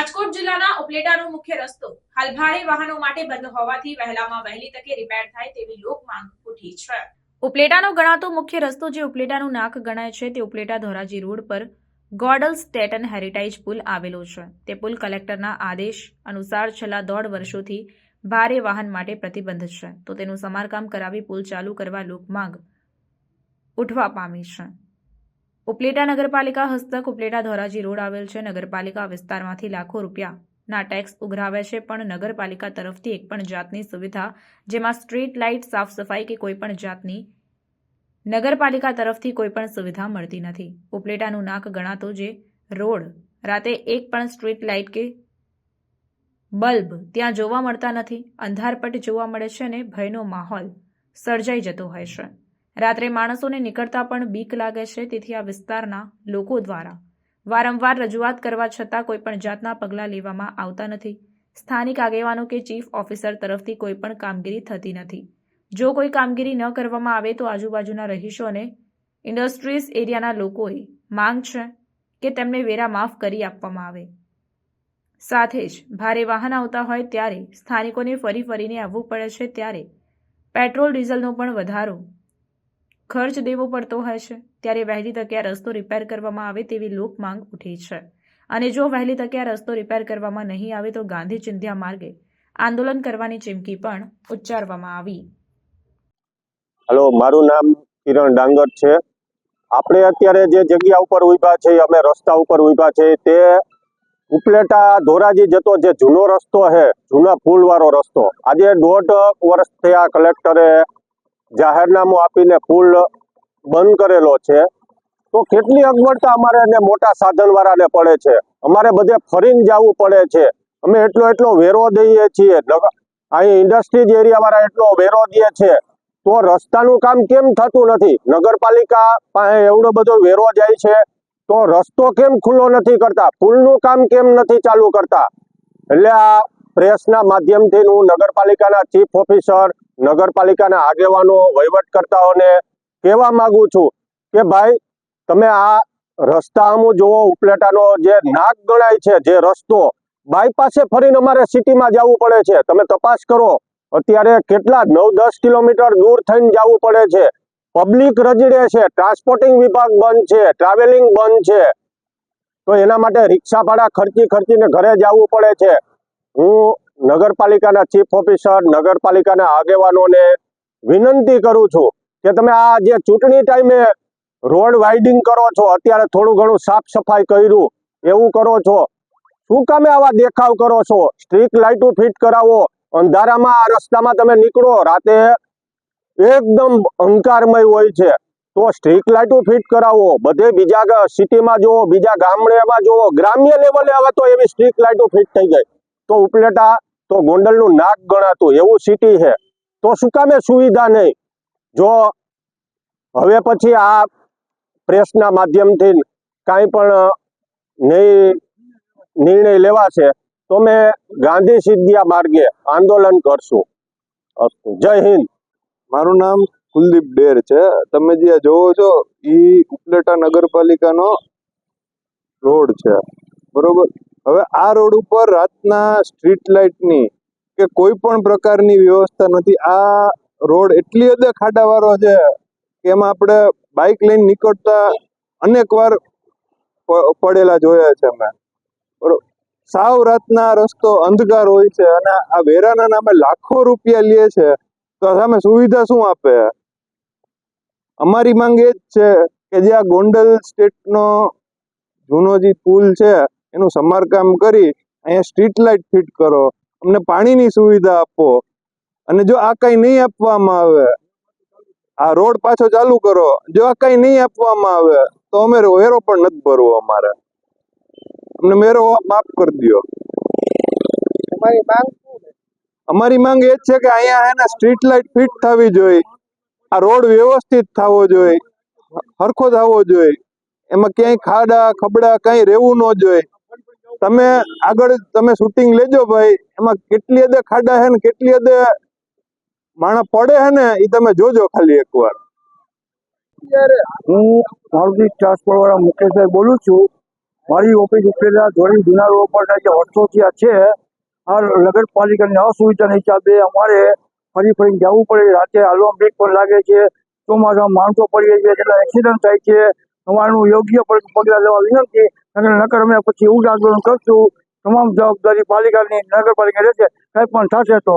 રાજકોટ જિલ્લાના ઉપલેટાનો મુખ્ય રસ્તો હાલ વાહનો માટે બંધ હોવાથી વહેલામાં વહેલી તકે રિપેર થાય તેવી લોક માંગ ઉઠી છે. ઉપલેટાનો ગણાતો મુખ્ય રસ્તો જે ઉપલેટાનું નાક ગણાય છે તે ઉપલેટા ધોરાજી રોડ પર ગોડલ સ્ટેટન હેરિટેજ પુલ આવેલો છે. તે પુલ કલેક્ટરના આદેશ અનુસાર છેલ્લા દોઢ વર્ષોથી ભારે વાહન માટે પ્રતિબંધ છે. તો તેનું સમારકામ કરાવી પુલ ચાલુ કરવા લોકમાંગ ઉઠવા પામી છે. ઉપલેટા નગરપાલિકા હસ્તક ઉપલેટા ધોરાજી રોડ આવેલ છે. નગરપાલિકા વિસ્તારમાંથી લાખો રૂપિયાના ટેક્સ ઉઘરાવે છે, પણ નગરપાલિકા તરફથી એક પણ જાતની સુવિધા, જેમાં સ્ટ્રીટ લાઇટ, સાફ સફાઈ કે કોઈ પણ જાતની નગરપાલિકા તરફથી કોઈ પણ સુવિધા મળતી નથી. ઉપલેટાનું નાક ગણાતો જે રોડ રાતે એક પણ સ્ટ્રીટ લાઇટ કે બલ્બ ત્યાં જોવા મળતા નથી. અંધારપટ જોવા મળે છે અને ભયનો માહોલ સર્જાઈ જતો હોય છે. રાત્રે માણસોને નીકળતા પણ બીક લાગે છે, તેથી આ વિસ્તારના લોકો દ્વારા વારંવાર રજૂઆત કરવા છતાં કોઈપણ જાતના પગલાં લેવામાં આવતા નથી. સ્થાનિક આગેવાનો કે ચીફ ઓફિસર તરફથી કોઈ પણ કામગીરી થતી નથી. જો કોઈ કામગીરી ન કરવામાં આવે તો આજુબાજુના રહીશો અને ઇન્ડસ્ટ્રીઝ એરિયાના લોકોએ માંગ છે કે તેમને વેરા માફ કરી આપવામાં આવે. સાથે જ ભારે વાહન આવતા હોય ત્યારે સ્થાનિકોને ફરી ફરીને આવવું પડે છે, ત્યારે પેટ્રોલ ડીઝલનો પણ વધારો ખર્ચ દેવો પડતો છે, ત્યારે વહેલી તકે આ રસ્તો રિપેર કરવામાં આવે તેવી લોક માંગ ઉઠી છે. અને જો વહેલી તકે આ રસ્તો રિપેર કરવામાં નહીં આવે તો ગાંધી ચિંધ્યા માર્ગે આંદોલન કરવાની ચીમકી પણ ઉચ્ચારવામાં આવી. હલો મારું નામ કિરણ ડાંગર છે. આપણે અત્યારે જે જગ્યા ઉપર ઊભા છે, અમે રસ્તા ઉપર ઊભા છે, તે ઉપલેટા ધોરાજી જતો જે જૂનો રસ્તો છે, જૂના પુલવાળો રસ્તો. આજે દોઢ વર્ષ થયા કલેક્ટરે જાહેરનામું આપીને પુલ બંધ કરેલો છે. તો કેટલી અગવડતા અમારે ને મોટા સાધનવાળાને પડે છે? અમારે બધે ફરીને જવું પડે છે. અમે એટલો એટલો વેરો દઈએ છીએ. અહીં ઇન્ડસ્ટ્રીઝ એરિયાવાળા એટલો વેરો દે છે. તો રસ્તાનું કામ કેમ થતું નથી? નગરપાલિકા પાસે એવડો બધો વેરો જાય છે. તો રસ્તો કેમ ખુલ્લો નથી કરતા? પુલનું કામ કેમ નથી ચાલુ કરતા? એટલે આ પ્રેસના માધ્યમથી હું નગરપાલિકાના ચીફ ઓફિસર, નગરપાલિકાના આગેવાનો, વહીવટકર્તાઓને કહેવા માંગુ છું કે ભાઈ, તમે આ રસ્તા અમુ જુઓ, ઉપલેટાનો જે નાક ગણાય છે, જે રસ્તો બાયપાસે ફરીને અમારે સિટીમાં જવું પડે છે. તમે તપાસ કરો, અત્યારે કેટલા નવ દસ કિલોમીટર દૂર થઈને જવું પડે છે. પબ્લિક રજડે છે, ટ્રાન્સપોર્ટિંગ વિભાગ બંધ છે, ટ્રાવેલિંગ બંધ છે. તો એના માટે રિક્ષા ભાડા ખર્ચી ખર્ચીને ઘરે જવું પડે છે. હું નગરપાલિકાના ચીફ ઓફિસર, નગરપાલિકાના આગેવાનોને વિનંતી કરું છું કે તમે આ જે ચૂંટણી ટાઈમે રોડ વાઇડિંગ કરો છો, અત્યારે થોડું ઘણું સાફ સફાઈ કર્યું, એવું કરો છો. શું કામે આવા દેખાવ કરો છો? સ્ટ્રીટ લાઇટો ફિટ કરાવો, અંધારામાં આ રસ્તામાં તમે નીકળો, રાતે એકદમ અંકારમય હોય છે. તો સ્ટ્રીટ લાઇટો ફિટ કરાવો, બધે બીજા સિટીમાં જુઓ, બીજા ગામડેમાં જુઓ, ગ્રામ્ય લેવલે હવે તો એવી સ્ટ્રીટ લાઇટો ફિટ થઈ ગઈ. તો ઉપલેટા, તો ગોંડલનું નાક ગણાતું, એવું સિટી છે. તો શું કામે સુવિધા નહીં? જો હવે પછી આ પ્રેસના માધ્યમથી કાંઈ પણ નહીં, નિર્ણય લેવાશે, તો અમે ગાંધી સિદ્ધિયા માર્ગે આંદોલન કરશું. અસ્તુ જય હિન્દ. મારું નામ કુલદીપ ડેર છે. તમે જે જોવો છો એ ઉપલેટા નગરપાલિકાનો રોડ છે. બરોબર? હવે આ રોડ ઉપર રાતના સ્ટ્રીટ લાઇટની કે કોઈ પણ પ્રકારની વ્યવસ્થા નથી. આ રોડ એટલી હદે ખાડાવાળો છે કે એમાં આપણે બાઇક લઈને નીકળતા અનેક વાર પડેલા જોયા છે અમે. સાવ રાતના રસ્તો અંધકાર હોય છે અને આ વેરાના નામે લાખો રૂપિયા લે છે. તો સામે સુવિધા શું આપે? અમારી માંગ એ જ છે કે જે આ ગોંડલ સ્ટેટનો જૂનો જે પુલ છે એનું સમારકામ કરી અહીંયા સ્ટ્રીટ લાઇટ ફિટ કરો અમને પાણીની સુવિધા આપો. અને જો આ કઈ નહીં આપવામાં આવે આ રોડ પાછો ચાલુ કરો જો આ કઈ નહીં આપવામાં આવે તો અમે વેરો પણ નથી ભરવો અમારે. અમને મેરો માફ કરી દો અમારી માંગ એ છે કે અહીંયા એના સ્ટ્રીટ લાઇટ ફિટ થવી જોઈએ. આ રોડ વ્યવસ્થિત થવો જોઈએ હરખો થવો જોઈએ. એમાં ક્યાંય ખાડા ખબડા કઈ રહેવું ન જોઈએ. તમે આગળ તમે શૂટિંગ લેજો ભાઈ. એમાં કેટલી હદે ખાડા હે ને કેટલી હદે માણસ પડે હે ને એ તમે જોજો ખાલી એકવાર. હું મારુતિ ટ્રાન્સપોર્ટ વાળા મુકેશભાઈ બોલું છું. મારી ઓફિસ ઉપરેલા ધોરી જૂના રોડ પર જે વર્ષોથી આ છે. આ નગરપાલિકાની અસુવિધાના હિસાબે અમારે ફરી ફરી જવું પડે. રાતે હાલવા બ્રેક પણ લાગે છે. ચોમાસામાં માણસો પડીએ છે. એટલે એક્સિડન્ટ થાય છે. અમારું યોગ્ય પગ- પગલાં લેવા વિનંતી. નકર નકર અમે પછી ઉગ્ર આંદોલન કરશું. તમામ જવાબદારી પાલિકાની નગરપાલિકા રહેશે. કંઈ પણ થશે તો